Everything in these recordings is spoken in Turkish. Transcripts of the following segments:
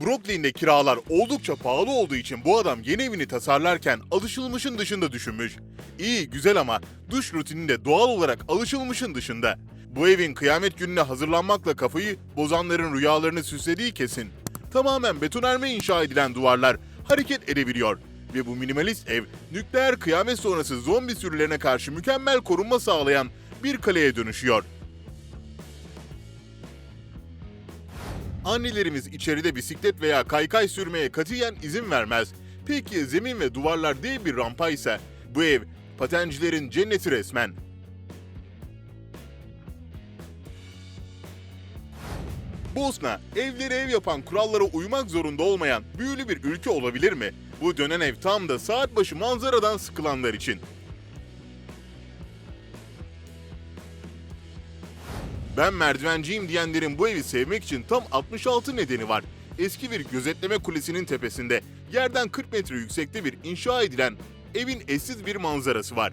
Brooklyn'de kiralar oldukça pahalı olduğu için bu adam yeni evini tasarlarken alışılmışın dışında düşünmüş. İyi, güzel ama duş rutininde doğal olarak alışılmışın dışında. Bu evin kıyamet gününe hazırlanmakla kafayı bozanların rüyalarını süslediği kesin. Tamamen betonarme inşa edilen duvarlar hareket edebiliyor. Ve bu minimalist ev, nükleer kıyamet sonrası zombi sürülerine karşı mükemmel korunma sağlayan bir kaleye dönüşüyor. Annelerimiz içeride bisiklet veya kaykay sürmeye katiyen izin vermez. Peki zemin ve duvarlar dev bir rampaysa bu ev patencilerin cenneti resmen. Bosna, evleri ev yapan kurallara uymak zorunda olmayan büyülü bir ülke olabilir mi? Bu dönen ev tam da saat başı manzaradan sıkılanlar için. Ben merdivenciyim diyenlerin bu evi sevmek için tam 66 nedeni var. Eski bir gözetleme kulesinin tepesinde yerden 40 metre yüksekte bir inşa edilen evin eşsiz bir manzarası var.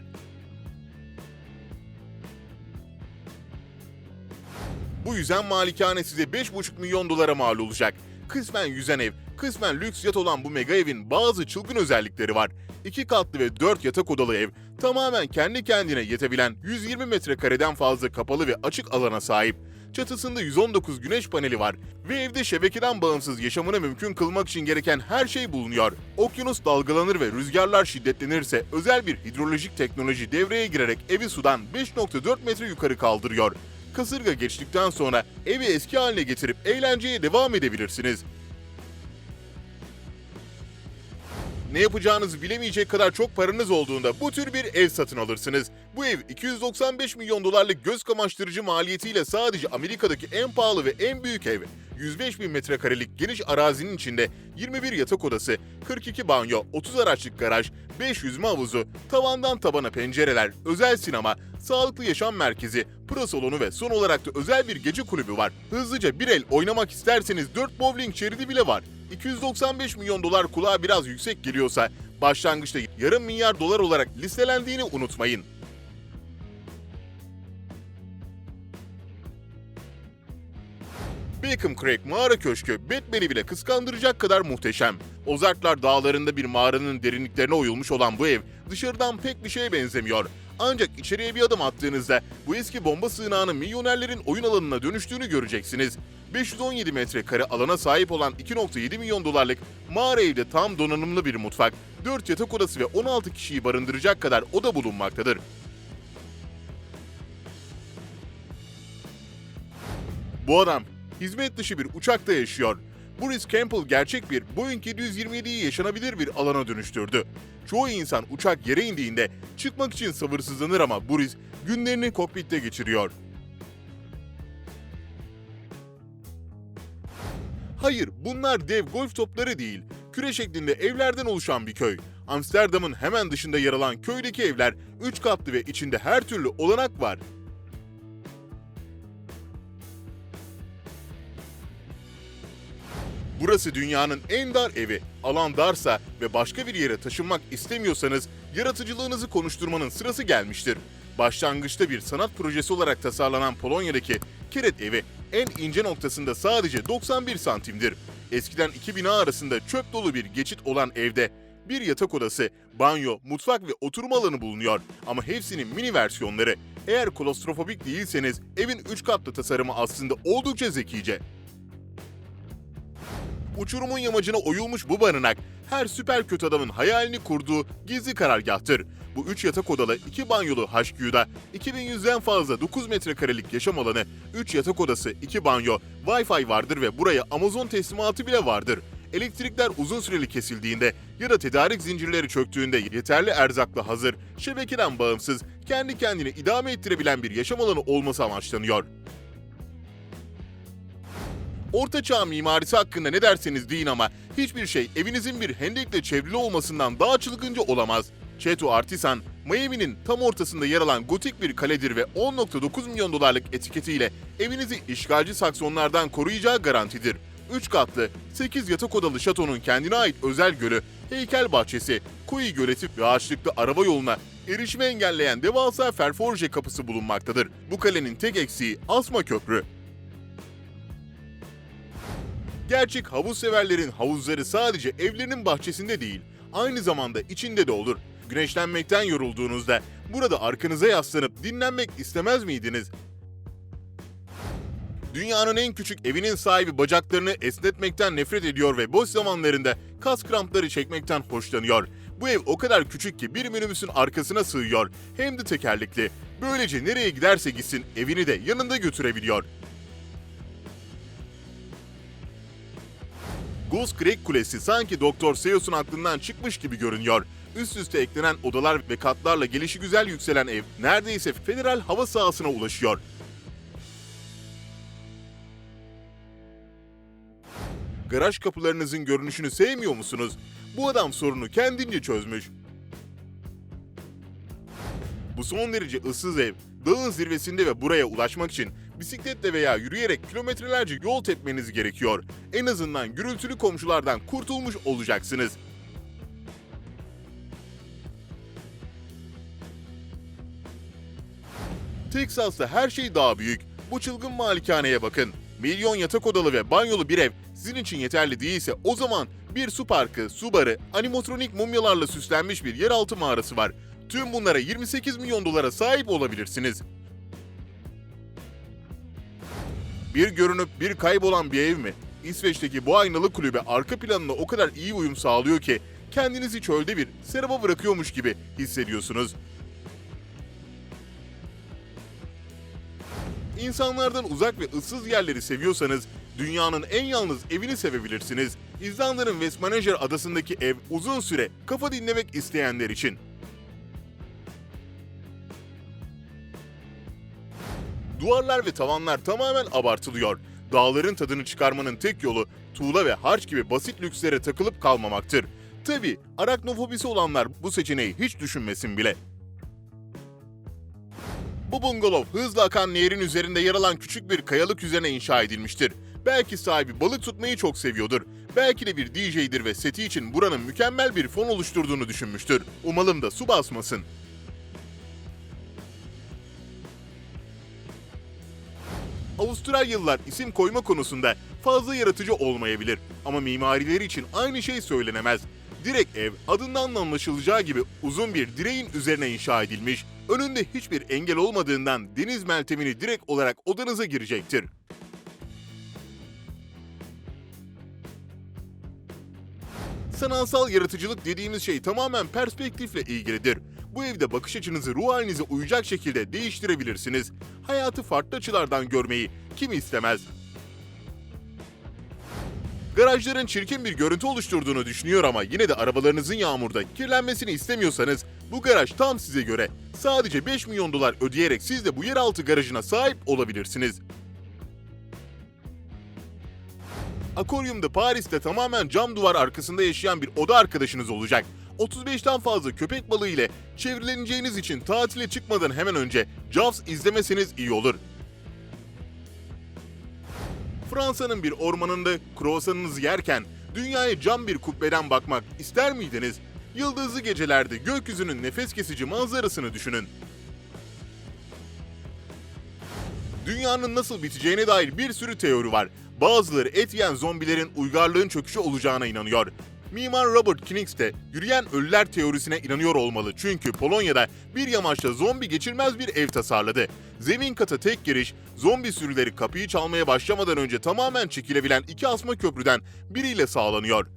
Bu yüzen malikane size 5,5 milyon dolara mal olacak. Kısmen yüzen ev, kısmen lüks yat olan bu mega evin bazı çılgın özellikleri var. İki katlı ve 4 yatak odalı ev tamamen kendi kendine yetebilen 120 metrekareden fazla kapalı ve açık alana sahip. Çatısında 119 güneş paneli var ve evde şebekeden bağımsız yaşamını mümkün kılmak için gereken her şey bulunuyor. Okyanus dalgalanır ve rüzgarlar şiddetlenirse özel bir hidrolojik teknoloji devreye girerek evi sudan 5.4 metre yukarı kaldırıyor. Kasırga geçtikten sonra evi eski haline getirip eğlenceye devam edebilirsiniz. Ne yapacağınızı bilemeyecek kadar çok paranız olduğunda bu tür bir ev satın alırsınız. Bu ev 295 milyon dolarlık göz kamaştırıcı maliyetiyle sadece Amerika'daki en pahalı ve en büyük ev. 105 bin metrekarelik geniş arazinin içinde 21 yatak odası, 42 banyo, 30 araçlık garaj, 5 yüzme havuzu, tavandan tabana pencereler, özel sinema, sağlıklı yaşam merkezi, pro salonu ve son olarak da özel bir gece kulübü var. Hızlıca bir el oynamak isterseniz 4 bowling şeridi bile var. 295 milyon dolar kulağa biraz yüksek geliyorsa başlangıçta yarım milyar dolar olarak listelendiğini unutmayın. Beacon Creek mağara köşkü Batman'i bile kıskandıracak kadar muhteşem. Ozarklar dağlarında bir mağaranın derinliklerine oyulmuş olan bu ev dışarıdan pek bir şeye benzemiyor. Ancak içeriye bir adım attığınızda bu eski bomba sığınağının milyonerlerin oyun alanına dönüştüğünü göreceksiniz. 517 metrekare alana sahip olan 2.7 milyon dolarlık mağara evde tam donanımlı bir mutfak, 4 yatak odası ve 16 kişiyi barındıracak kadar oda bulunmaktadır. Bu adam hizmet dışı bir uçakta yaşıyor. Boris Campbell gerçek bir Boeing 727'yi yaşanabilir bir alana dönüştürdü. Çoğu insan uçak yere indiğinde çıkmak için sabırsızlanır ama Boris günlerini kokpitte geçiriyor. Hayır, bunlar dev golf topları değil. Küre şeklinde evlerden oluşan bir köy. Amsterdam'ın hemen dışında yer alan köydeki evler 3 katlı ve içinde her türlü olanak var. Burası dünyanın en dar evi. Alan darsa ve başka bir yere taşınmak istemiyorsanız yaratıcılığınızı konuşturmanın sırası gelmiştir. Başlangıçta bir sanat projesi olarak tasarlanan Polonya'daki Keret evi en ince noktasında sadece 91 santimdir. Eskiden iki bina arasında çöp dolu bir geçit olan evde bir yatak odası, banyo, mutfak ve oturma alanı bulunuyor ama hepsinin mini versiyonları. Eğer klostrofobik değilseniz evin 3 katlı tasarımı aslında oldukça zekice. Uçurumun yamacına oyulmuş bu barınak her süper kötü adamın hayalini kurduğu gizli karargahtır. Bu üç yatak odalı, iki banyolu HQ'da 2100'den fazla 9 metrekarelik yaşam alanı, 3 yatak odası, 2 banyo, Wi-Fi vardır ve buraya Amazon teslimatı bile vardır. Elektrikler uzun süreli kesildiğinde ya da tedarik zincirleri çöktüğünde yeterli erzakla hazır, şebekeden bağımsız, kendi kendini idame ettirebilen bir yaşam alanı olması amaçlanıyor. Orta çağ mimarisi hakkında ne derseniz deyin ama hiçbir şey evinizin bir hendekle çevrili olmasından daha çılgınca olamaz. Chateau Artisan, Miami'nin tam ortasında yer alan gotik bir kaledir ve 10.9 milyon dolarlık etiketiyle evinizi işgalci Saksonlardan koruyacağı garantidir. 3 katlı, 8 yatak odalı şatonun kendine ait özel gölü, heykel bahçesi, koyu göleti ve ağaçlıklı araba yoluna erişimi engelleyen devasa Ferforje kapısı bulunmaktadır. Bu kalenin tek eksiği Asma Köprü. Gerçek havuz severlerin havuzları sadece evlerinin bahçesinde değil, aynı zamanda içinde de olur. Güneşlenmekten yorulduğunuzda burada arkanıza yaslanıp dinlenmek istemez miydiniz? Dünyanın en küçük evinin sahibi bacaklarını esnetmekten nefret ediyor ve boş zamanlarında kas krampları çekmekten hoşlanıyor. Bu ev o kadar küçük ki bir minibüsün arkasına sığıyor. Hem de tekerlekli. Böylece nereye giderse gitsin evini de yanında götürebiliyor. Goose Creek Kulesi sanki Doktor Seuss'un aklından çıkmış gibi görünüyor. Üst üste eklenen odalar ve katlarla gelişigüzel yükselen ev neredeyse federal hava sahasına ulaşıyor. Garaj kapılarınızın görünüşünü sevmiyor musunuz? Bu adam sorunu kendince çözmüş. Bu son derece ıssız ev, dağın zirvesinde ve buraya ulaşmak için bisikletle veya yürüyerek kilometrelerce yol tepmeniz gerekiyor. En azından gürültülü komşulardan kurtulmuş olacaksınız. Teksas'ta her şey daha büyük. Bu çılgın malikaneye bakın. Milyon yatak odalı ve banyolu bir ev sizin için yeterli değilse o zaman bir su parkı, su barı, animatronik mumyalarla süslenmiş bir yeraltı mağarası var. Tüm bunlara 28 milyon dolara sahip olabilirsiniz. Bir görünüp bir kaybolan bir ev mi? İsveç'teki bu aynalı kulübe arka planına o kadar iyi uyum sağlıyor ki kendinizi çölde bir seraba bırakıyormuş gibi hissediyorsunuz. İnsanlardan uzak ve ıssız yerleri seviyorsanız dünyanın en yalnız evini sevebilirsiniz. İzlanda'nın Westmanager adasındaki ev uzun süre kafa dinlemek isteyenler için. Duvarlar ve tavanlar tamamen abartılıyor. Dağların tadını çıkarmanın tek yolu tuğla ve harç gibi basit lükslere takılıp kalmamaktır. Tabi araknofobisi olanlar bu seçeneği hiç düşünmesin bile. Bu bungalov hızla akan nehrin üzerinde yer alan küçük bir kayalık üzerine inşa edilmiştir. Belki sahibi balık tutmayı çok seviyordur. Belki de bir DJ'dir ve seti için buranın mükemmel bir fon oluşturduğunu düşünmüştür. Umalım da su basmasın. Avustralyalılar isim koyma konusunda fazla yaratıcı olmayabilir ama mimarileri için aynı şey söylenemez. Direkt ev adından da anlaşılacağı gibi uzun bir direğin üzerine inşa edilmiş, önünde hiçbir engel olmadığından deniz meltemini direkt olarak odanıza girecektir. Sanatsal yaratıcılık dediğimiz şey tamamen perspektifle ilgilidir. Bu evde bakış açınızı ruh halinize uyacak şekilde değiştirebilirsiniz. Hayatı farklı açılardan görmeyi kim istemez? Garajların çirkin bir görüntü oluşturduğunu düşünüyor ama yine de arabalarınızın yağmurda kirlenmesini istemiyorsanız bu garaj tam size göre. Sadece 5 milyon dolar ödeyerek siz de bu yeraltı garajına sahip olabilirsiniz. Akvaryumda Paris'te tamamen cam duvar arkasında yaşayan bir oda arkadaşınız olacak. 35'ten fazla köpek balığı ile çevreleneceğiniz için tatile çıkmadan hemen önce Jaws izlemeseniz iyi olur. Fransa'nın bir ormanında kruvasanınızı yerken dünyaya cam bir kubbeden bakmak ister miydiniz? Yıldızlı gecelerde gökyüzünün nefes kesici manzarasını düşünün. Dünyanın nasıl biteceğine dair bir sürü teori var. Bazıları et yiyen zombilerin uygarlığın çöküşü olacağına inanıyor. Mimar Robert Knix de yürüyen ölüler teorisine inanıyor olmalı çünkü Polonya'da bir yamaçta zombi geçilmez bir ev tasarladı. Zemin kata tek giriş, zombi sürüleri kapıyı çalmaya başlamadan önce tamamen çekilebilen iki asma köprüden biriyle sağlanıyor.